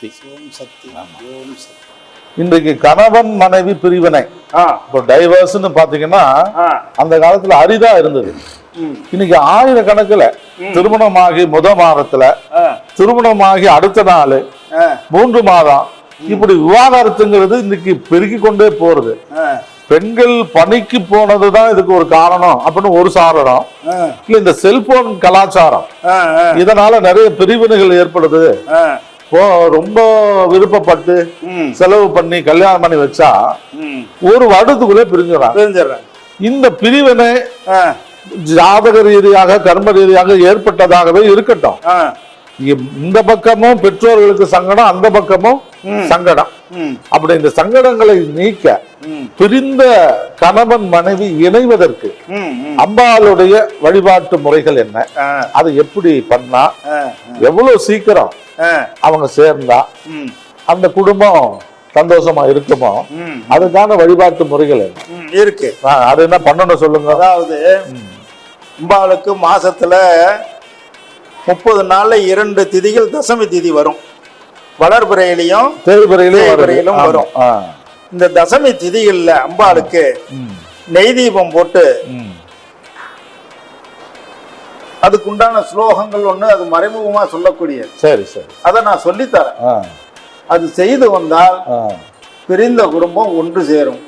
சக்தி. ஓம் சக்தி. ஓம் சக்தி. இன்றைக்கு கணவன் மனைவி பிரிவினை. இப்போ டைவர்ஸ்னு பாத்தீங்கன்னா ஆ. அந்த காலத்துல அரிதா இருந்தது. இன்னைக்கு ஆயிரக்கணக்குல திருமணமாகி முத மாதத்துல திருமணமாகி அடுத்த நாள் மூன்று மாதம். இப்படி விவாகரத்துங்கிறது இன்னைக்கு பெருகி கொண்டே போறது. பெண்கள் பணிக்கு போனதுதான் இதுக்கு ஒரு காரணம் அப்படின்னு ஒரு சாரணம். இல்ல இந்த செல்போன் கலாச்சாரம். இதனால நிறைய பிரிவினைகள் ஏற்படுது. ரொம்ப விருப்பப்பட்டு செலவு பண்ணி கல்யாணம் பண்ணி வச்சா ஒரு வருடத்துக்குள்ளே பிரிஞ்சிடறாங்க தெரிஞ்சிடுறேன் இந்த பிரிவினை ஜாதக ரீதியாக கர்ம ரீதியாக ஏற்பட்டதாகவே இருக்கட்டும். இந்த பக்கமும் பெற்றோர்களுக்கு சங்கடம் அந்த பக்கமும் சங்கடம். அப்படி இந்த சங்கடங்களை நீக்க பிரிந்த கணவன் மனைவி இணைவதற்கு அம்பாளுடைய வழிபாட்டு முறைகள் என்ன? அதை எப்படி பண்ணா? எவ்வளவு சீக்கிரம் அவங்க சேர்ந்தா அந்த குடும்பம் சந்தோஷமா இருக்குமோ? அதுக்கான வழிபாட்டு முறைகள் இருக்கு. அது என்ன பண்ணணும் சொல்லுங்க. அதாவது அம்பாளுக்கு மாசத்துல முப்பது நாள்ல இரண்டு திதிகள் தசமி திதி வரும். வளர்பிறையிலையும் தேய்பிறையிலும் வரும். இந்த தசமி திதிகள்ல அம்பாளுக்கு நெய் தீபம் போட்டு அதுக்குண்டான ஸ்லோகங்கள் ஒண்ணு அது மறைமுகமா சொல்லக்கூடியது. சரி சரி. அதை நான் சொல்லித்தரேன். அது செய்து வந்தால். பிரிந்த குடும்பம் ஒன்று சேரும்.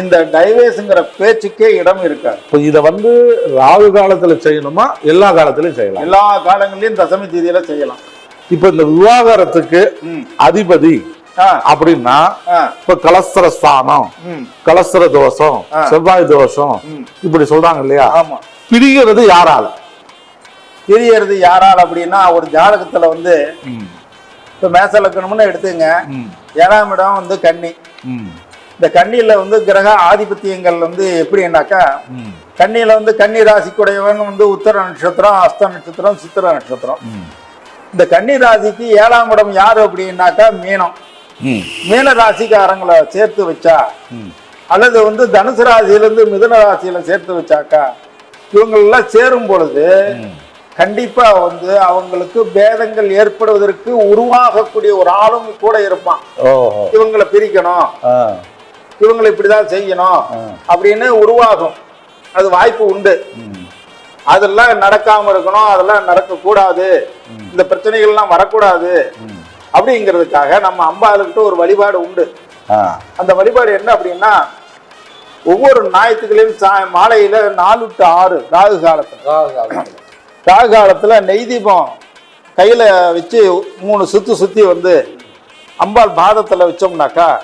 இந்த டைவேஸ்ங்கிற பேச்சுக்கே இடம் இருக்காது. இப்போ இதை வந்து ராகு காலத்துல செய்யணுமா? எல்லா காலத்திலயும் செய்யலாம். எல்லா காலங்களையும் தசமி திதியில செய்யலாம். இப்போ இந்த விவாகரத்துக்கு. அதிபதி அப்படின்னா இப்ப கலஸ்திர ஸ்தானம் கலஸ்திர தோஷம் செவ்வாய் தோஷம். இப்படி சொல்றாங்க இல்லையா? பிரிகிறது யாரால? தெரியறது யாரால் அப்படின்னா ஒரு ஜாதகத்துல வந்து இப்ப மேச லக்கணம்னு எடுத்துங்க ஏழாம் இடம் வந்து கன்னி. இந்த கன்னியில வந்து கிரக ஆதிபத்தியங்கள் வந்து எப்படின்னாக்கா கன்னியில வந்து கன்னி ராசிக்குடையவன் வந்து உத்தர நட்சத்திரம் அஸ்த நட்சத்திரம் சித்திர நட்சத்திரம். இந்த கன்னி ராசிக்கு ஏழாம் இடம் யாரு அப்படின்னாக்கா மீனம். மீன ராசிக்காரங்களை சேர்த்து வச்சா அல்லது வந்து தனுசு ராசியிலிருந்து மிதுன ராசியில சேர்த்து வச்சாக்கா இவங்களெல்லாம் சேரும் பொழுது கண்டிப்பா வந்து அவங்களுக்கு பேதங்கள் ஏற்படுவதற்கு உருவாகக்கூடிய ஒரு ஆளும் கூட இருப்பான். இவங்களை பிரிக்கணும். இவங்களை இப்படிதான் செய்யணும். அப்படின்னு உருவாகும். அது வாய்ப்பு உண்டு. அதெல்லாம் நடக்காம இருக்கணும். அதெல்லாம் நடக்கக்கூடாது. இந்த பிரச்சனைகள்லாம் வரக்கூடாது. அப்படிங்கிறதுக்காக நம்ம அம்பாளுக்கிட்ட ஒரு வழிபாடு உண்டு. அந்த வழிபாடு என்ன அப்படின்னா ஒவ்வொரு ஞாயிற்றுக்கிழையும் சா மாலையில நாலு டு ஆறு ராகு காலத்துல. ராகு காலத்துல. நெய் தீபம் கையில வச்சு மூணு சுத்து சுத்தி வந்து அம்பாள் பாதத்துல வச்சோம்னாக்கா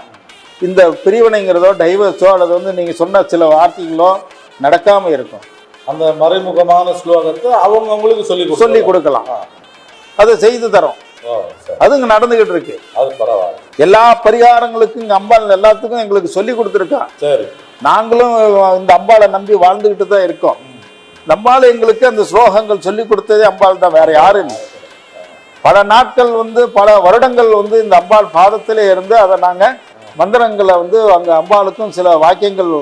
இந்த பிரிவினைங்கிறதோ டைவர்ஸோ அல்லது வந்து நீங்க சொன்ன சில வார்த்தைகளோ நடக்காம இருக்கும். அந்த மறைமுகமான ஸ்லோகத்தை அவங்க அவங்களுக்கு சொல்லி. சொல்லி கொடுக்கலாம். அதை செய்து தரோம். அதுங்க நடந்துகிட்டு இருக்கு. அது பரவாயில்ல. எல்லா பரிகாரங்களுக்கும் இங்க அம்பாள் எல்லாத்துக்கும் எங்களுக்கு சொல்லி கொடுத்துருக்கா. சரி. நாங்களும் இந்த அம்பாளை நம்பி வாழ்ந்துகிட்டு தான் இருக்கோம். நம்மால் எங்களுக்கு அந்த ஸ்லோகங்கள் சொல்லி கொடுத்ததே அம்பாள் தான் வேற யாரும் இல்லை. பல நாட்கள் வந்து பல வருடங்கள் வந்து இந்த அம்பாள் பாதத்திலே இருந்து அதை நாங்கள் மந்திரங்களை வந்து அங்கே அம்பாளுக்கும் சில வாக்கியங்கள்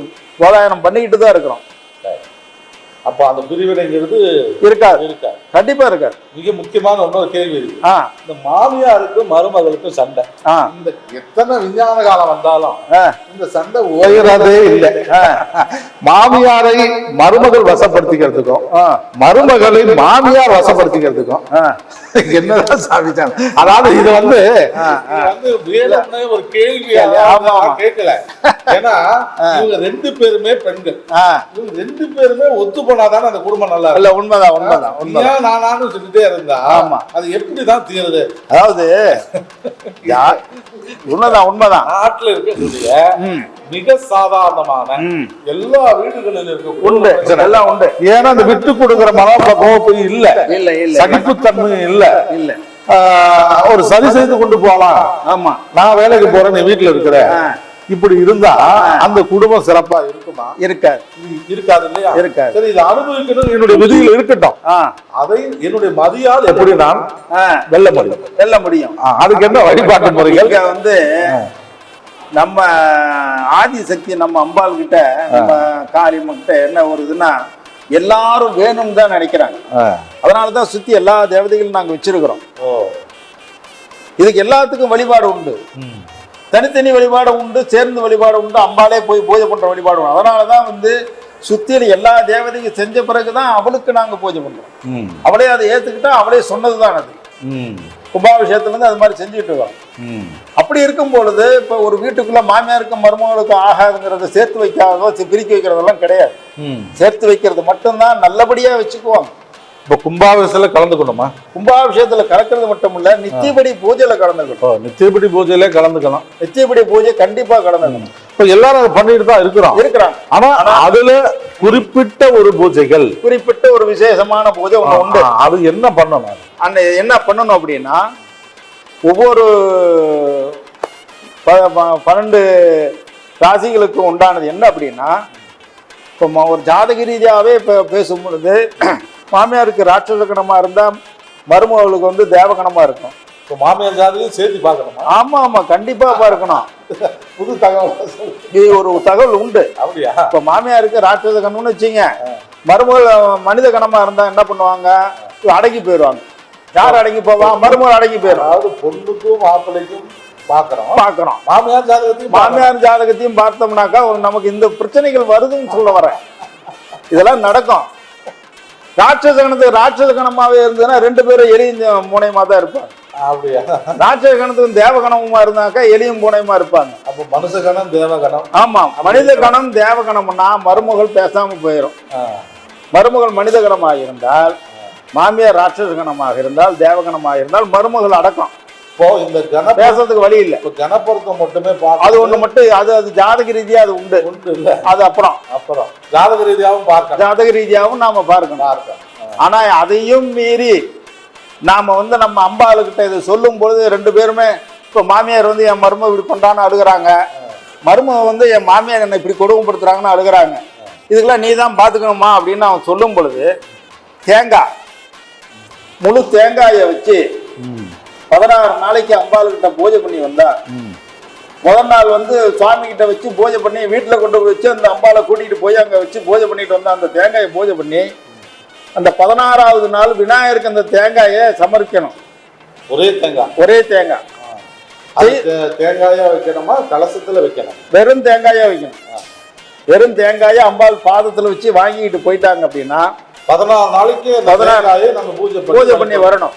போதாயனம் பண்ணிக்கிட்டு தான் இருக்கிறோம். அப்ப அந்த பிரிவினைங்கிறது இருக்காது. இருக்கா கண்டிப்பா இருக்காது. மிக முக்கியமான இன்னொரு கேள்வி இருக்கு. இந்த மாமியாருக்கும் மருமகளுக்கும் சண்டை. இந்த எத்தனை விஞ்ஞான காலம் வந்தாலும் இந்த சண்டை ஓயறதே இல்லை. மாமியாரை மருமகள் வசப்படுத்திக்கிறதுக்கும் மருமகளை மாமியார் வசப்படுத்திக்கிறதுக்கும். என்னதான் சாதிச்சாங்க அதாவது இது வந்து ஒரு கேள்வி. கேட்கல. ஏன்னா இவங்க ரெண்டு பேருமே பெண்கள். இவங்க ரெண்டு பேருமே ஒத்து போனாதானே அந்த குடும்பம் நல்லா இல்ல உண்மைதான் உண்மைதான் உண்மை ஏன் நானான்னு சொல்லிட்டே இருந்தா ஆமா. அது எப்படிதான் தீருது? அதாவது உண்மைதான் உண்மைதான். நாட்டுல இருக்கக்கூடிய மிக சாதாரணமான எல்லா வீடுகளிலும் இருக்கக்கூடிய உண்டு. எல்லாம் உண்டு. ஏன்னா அந்த விட்டு கொடுக்கிற மனோபக்குவம் இல்ல. இல்ல இல்ல சகிப்புத்தன்மை இல்ல. இல்ல. ஒரு சரி செய்து கொண்டு போகலாம். ஆமா. நான் வேலைக்கு போறேன் நீ வீட்டுல இருக்கிற. ஆ. இப்படி இருந்தா அந்த குடும்பம் சிறப்பா இருக்குமா? இருக்காது. இருக்காது இல்லையா? இருக்காது. சரி இதை அனுபவிக்கணும் என்னுடைய விதியில் இருக்கட்டும். அதை என்னுடைய மதியால் எப்படி நான் வெல்ல முடியும்? வெல்ல முடியும். அதுக்கு என்ன வழிபாட்டு முறைகள்? வந்து நம்ம ஆதிசக்தி நம்ம அம்பாள் கிட்ட நம்ம காளியம்மன் கிட்ட என்ன வருதுன்னா எல்லாரும் வேணும்னு தான் நினைக்கிறாங்க. அதனாலதான் சுத்தி எல்லா தேவதைகளும் நாங்க வச்சிருக்கிறோம். இதுக்கு எல்லாத்துக்கும் வழிபாடு உண்டு. தனித்தனி வழிபாடு உண்டு சேர்ந்து வழிபாடு உண்டு அம்பாலே போய் பூஜை பண்ற வழிபாடு உண்டு அதனால தான் வந்து சுத்தியில எல்லா தேவதையும் செஞ்ச பிறகுதான் அவளுக்கு நாங்க பூஜை பண்றோம் ம். அவளே அதை ஏத்துக்கிட்டா அவளே சொன்னதுதான் அது ம். கும்பாபிஷேகத்துல இருந்து அது மாதிரி செஞ்சுட்டு இருக்கோம். அப்படி இருக்கும் பொழுது இப்போ ஒரு வீட்டுக்குள்ள மாமியாருக்கும் மருமகளுக்கும் ஆகாதுங்கிறத சேர்த்து வைக்காதோ சி- பிரிக்க வைக்கிறதெல்லாம் கிடையாது. சேர்த்து வைக்கிறது மட்டும்தான் நல்லபடியா வச்சுக்குவாங்க இப்போ கும்பாபிஷத்துல கலந்துக்கணுமா? கும்பாபிஷேகத்துல கலக்கிறது மட்டும் இல்ல நித்தியபடி பூஜையில கலந்துக்கணும். நித்தியபடி பூஜையிலே கலந்துக்கலாம் நித்தியபடி பூஜை கண்டிப்பா கலந்துக்கணும். இப்போ எல்லாரும் பண்ணிட்டு தான் இருக்கிறோம். இருக்கிறாங்க ஆனா அதுல குறிப்பிட்ட ஒரு பூஜைகள். குறிப்பிட்ட ஒரு விசேஷமான பூஜை உண்டு. அது என்ன பண்ணணும்? அந்த என்ன பண்ணணும் அப்படின்னா ஒவ்வொரு பன்னெண்டு ராசிகளுக்கும் உண்டானது என்ன அப்படின்னா இப்போ ஒரு ஜாதக ரீதியாகவே இப்போ பேசும் பொழுது மாமியாருக்கு ராட்சச கணமாக இருந்தால் மருமகளுக்கு வந்து தேவகணமாக இருக்கும். இப்போ மாமியார் ஜாதியும் சேர்த்து பார்க்கணுமா? ஆமாம் ஆமாம் கண்டிப்பாக பார்க்கணும். புது தகவல். இது ஒரு தகவல் உண்டு. அப்படியா? இப்போ மாமியாருக்கு ராட்சச கணம்னு வச்சுங்க மருமகள் மனித கணமாக இருந்தால் என்ன பண்ணுவாங்க? அடங்கி போயிடுவாங்க. யார் அடங்கி போவா? மருமகள் அடங்கி போயிடும். அதாவது பொண்ணுக்கும் மாப்பிள்ளைக்கும் பார்க்கறோம் பார்க்கணும். மாமியார் ஜாதகத்தையும் மாமியார் ஜாதகத்தையும் பார்த்தோம்னாக்கா ஒரு நமக்கு இந்த பிரச்சனைகள் வருதுன்னு சொல்ல வரேன். இதெல்லாம் நடக்கும். ராட்சச கணத்துக்கு ராட்சச கணமாவே இருந்ததுன்னா ரெண்டு பேரும் எலியும் மூனையமா தான் இருப்பாங்க. அப்படியா? ராட்சச கணத்துக்கு தேவ கணமுமா இருந்தாக்கா எலியும் பூனையுமா இருப்பாங்க. அப்போ மனுஷ கணம் தேவ கணம். ஆமா மனித கணம் தேவ கணம்னா மருமகள் பேசாம போயிடும். மருமகள் மனித கணமாக இருந்தால் மாமியார் ராட்சச கணமாக இருந்தால் தேவ கணமாக இருந்தால் மருமகள் அடக்கம். இப்போ இந்த கண பேசுறதுக்கு வழி இல்லை. இப்போ கணப்பொருத்தம் மட்டுமே பார்க்க அது ஒண்ணு மட்டும் அது அது ஜாதக ரீதியா அது உண்டு. உண்டு இல்ல. அது அப்புறம். அப்புறம். ஜாதக ரீதியாகவும் பார்க்கணும். ஜாதக ரீதியாகவும் நாம பார்க்கணும். பார்க்கணும். ஆ. ஆனா அதையும் மீறி நாம வந்து நம்ம அம்பாளுக்கிட்ட இதை சொல்லும் பொழுது ரெண்டு பேருமே இப்போ மாமியார் வந்து என் மருமக இப்படி பண்றான்னு அழுகுறாங்க. மருமக வந்து என் மாமியார் என்னை இப்படி கொடுமைப்படுத்துறாங்கன்னு அழுகுறாங்க. இதுக்கெல்லாம் நீ தான் பார்த்துக்கணுமா அப்படின்னு அவன் சொல்லும் பொழுது தேங்காய் முழு தேங்காயை வச்சு. பதினாறு நாளைக்கு அம்பாளுக்கிட்ட பூஜை பண்ணி வந்தா. முதல் நாள் வந்து சுவாமி கிட்ட வச்சு பூஜை பண்ணி வீட்டில் கொண்டு போய் வச்சு அந்த அம்பாவை கூட்டிகிட்டு போய் அங்கே வச்சு பூஜை பண்ணிட்டு வந்தா அந்த தேங்காயை பூஜை பண்ணி அந்த பதினாறாவது நாள் விநாயகருக்கு அந்த தேங்காயை சமர்ப்பிக்கணும். ஒரே தேங்காய். ஒரே தேங்காய். தேங்காயா வைக்கணுமா? கலசத்துல வைக்கணும். வெறும் தேங்காயா வைக்கணும். வெறும் தேங்காயை அம்பாள் பாதத்தில் வச்சு வாங்கிட்டு போயிட்டாங்க அப்படின்னா பதினாறு நாளைக்கு அந்த பதினாறு. தேங்காயை நம்ம பூஜை பூஜை பண்ணி வரணும்.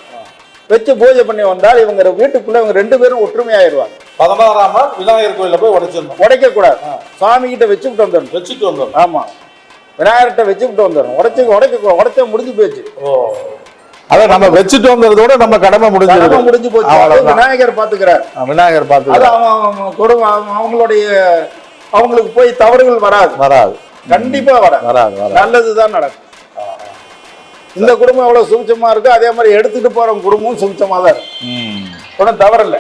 வச்சு பூஜை பண்ணி வந்தால் இவங்க வீட்டுக்குள்ள இவங்க ரெண்டு பேரும் ஒற்றுமையாயிருவாங்க. பதினாறாம் நாள் விநாயகர் கோயில்ல போய் உடைச்சிடணும். உடைக்க கூடாது சுவாமி கிட்ட வச்சுக்கிட்டு வந்துடணும். வச்சுட்டு வந்தோம் ஆமா. விநாயகர்கிட்ட வச்சுக்கிட்டு வந்துடணும். உடைச்சு உடைக்க உடைச்ச முடிஞ்சு போச்சு. ஓ. அத நம்ம வச்சுட்டு வந்ததோட நம்ம கடமை முடிஞ்சிருக்கும் முடிஞ்சு போச்சு. அது. விநாயகர் பாத்துக்கிறார் விநாயகர் அது பார்த்து அவன் அவன் குடும்பம் அவங்களுடைய அவங்களுக்கு போய் தவறுகள் வராது. வராது. கண்டிப்பா வராது வராது. நல்லதுதான் நடக்கும். இந்த குடும்பம் எவ்வளவு சுபிச்சமா இருக்கு அதே மாதிரி எடுத்துட்டு போற குடும்பமும் சுபிச்சமா தான் இருக்கும் ம். ஒன்றும் தவறில்லை.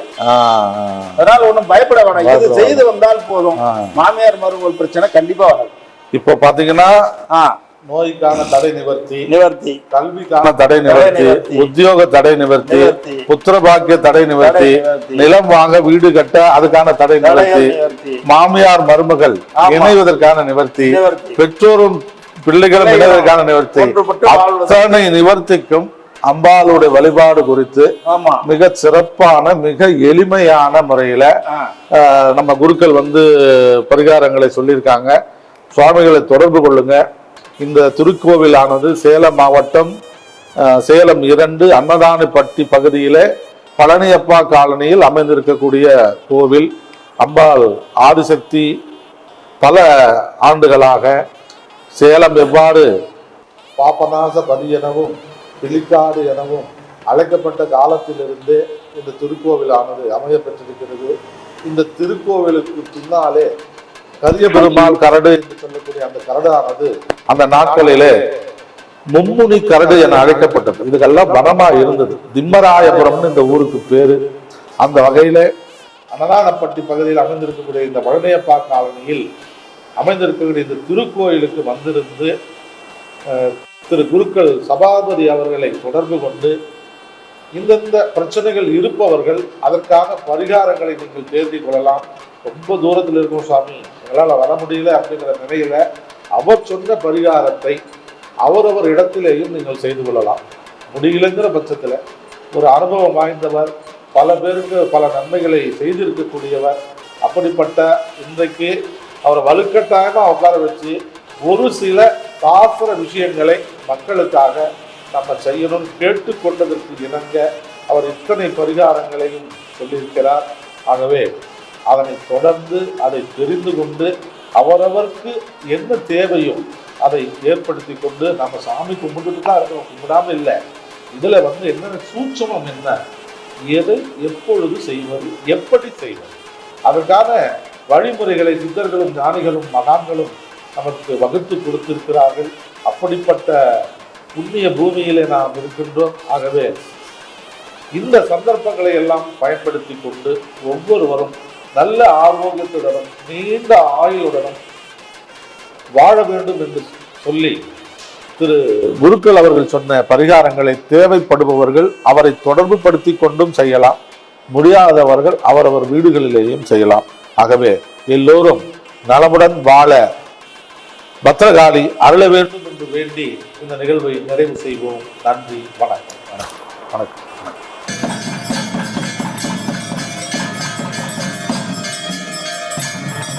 அதனால ஒண்ணும் பயப்பட வேணாம் இது செய்து வந்தால் போதும். மாமியார் மருமகள் பிரச்சனை கண்டிப்பா வராது இப்போ பாத்தீங்கன்னா நோய்க்கான தடை நிவர்த்தி நிவர்த்தி கல்விக்கான தடை நிவர்த்தி. உத்தியோக தடை நிவர்த்தி. புத்திர பாக்கிய தடை நிவர்த்தி. நிலம் வாங்க வீடு கட்ட அதுக்கான தடை நிவர்த்தி. மாமியார் மருமகள். இணைவதற்கான நிவர்த்தி. பெற்றோரும் பிள்ளைகளும் இணைவதற்கான நிவர்த்தி. அத்தனை நிவர்த்திக்கும் அம்பாளுடைய வழிபாடு குறித்து மிக சிறப்பான மிக எளிமையான முறையில நம்ம குருக்கள் வந்து பரிகாரங்களை சொல்லியிருக்காங்க. சுவாமிகளை தொடர்பு கொள்ளுங்க. இந்த திருக்கோவிலானது சேலம் மாவட்டம் சேலம் இரண்டு அன்னதானப்பட்டி பகுதியிலே பழனியப்பா காலனியில் அமைந்திருக்கக்கூடிய கோவில். அம்பாள் ஆதிசக்தி பல ஆண்டுகளாக சேலம் எவ்வாறு பாப்பநாச பதி எனவும் பிலிக்காடு எனவும் அழைக்கப்பட்ட காலத்திலிருந்தே இந்த திருக்கோவிலானது அமைய பெற்றிருக்கிறது. இந்த திருக்கோவிலுக்கு பின்னாலே கரிய பெருமாள் கரடு என்று சொல்லக்கூடிய அந்த கரடானது அந்த நாட்களிலே மும்முனி கரடு என அழைக்கப்பட்டது. இதுக்கெல்லாம் வனமா இருந்தது. திம்மராயபுரம்னு இந்த ஊருக்கு பேரு. அந்த வகையில அன்னதானப்பட்டி பகுதியில் அமைந்திருக்கக்கூடிய இந்த பழனியப்பா காலனியில் அமைந்திருக்கக்கூடிய இந்த திருக்கோயிலுக்கு வந்திருந்து திரு குருக்கள் சபாபதி அவர்களை தொடர்பு கொண்டு இந்தந்த பிரச்சனைகள் இருப்பவர்கள் அதற்கான பரிகாரங்களை நீங்கள் தேர்ந்து கொள்ளலாம். ரொம்ப தூரத்தில் இருக்கும் சாமி. எங்களால் வர முடியல அப்படிங்கிற நிலையில் அவர் சொன்ன பரிகாரத்தை அவரவர் இடத்திலேயும் நீங்கள் செய்து கொள்ளலாம். முடியலங்கிற பட்சத்தில் ஒரு அனுபவம் வாய்ந்தவர் பல பேருக்கு பல நன்மைகளை செய்திருக்கக்கூடியவர் அப்படிப்பட்ட இன்றைக்கு அவரை வலுக்கட்டாயமாக உட்கார வச்சு ஒரு சில சாஸ்திர விஷயங்களை மக்களுக்காக நம்ம செய்யணும் கேட்டுக்கொண்டதற்கு இணங்க அவர் இத்தனை பரிகாரங்களையும் சொல்லியிருக்கிறார். ஆகவே அதனை தொடர்ந்து அதை தெரிந்து கொண்டு அவரவருக்கு என்ன தேவையோ அதை ஏற்படுத்தி கொண்டு நம்ம சாமி கும்பிட்டுட்டு தான் இருக்கணும் கும்பிடாம இல்லை. இதில் வந்து என்னென்ன சூட்சமம் என்ன? எதை எப்பொழுது செய்வது? எப்படி செய்வது? அதற்கான வழிமுறைகளை சித்தர்களும் ஞானிகளும் மகான்களும் நமக்கு வகுத்து கொடுத்திருக்கிறார்கள். அப்படிப்பட்ட புண்ணிய பூமியிலே நாம் இருக்கின்றோம். ஆகவே இந்த சந்தர்ப்பங்களை எல்லாம் பயன்படுத்தி கொண்டு ஒவ்வொருவரும் நல்ல ஆரோக்கியத்துடனும் நீண்ட ஆயுளுடனும் வாழ வேண்டும் என்று சொல்லி திரு குருக்கள் அவர்கள் சொன்ன பரிகாரங்களை தேவைப்படுபவர்கள் அவரை தொடர்பு படுத்தி கொண்டும் செய்யலாம். முடியாதவர்கள் அவரவர் வீடுகளிலேயும் செய்யலாம். ஆகவே எல்லோரும் நலமுடன் வாழ பத்திரகாளி அருள வேண்டும் என்று வேண்டி இந்த நிகழ்வை நிறைவு செய்வோம். நன்றி வணக்கம். வணக்கம். வணக்கம்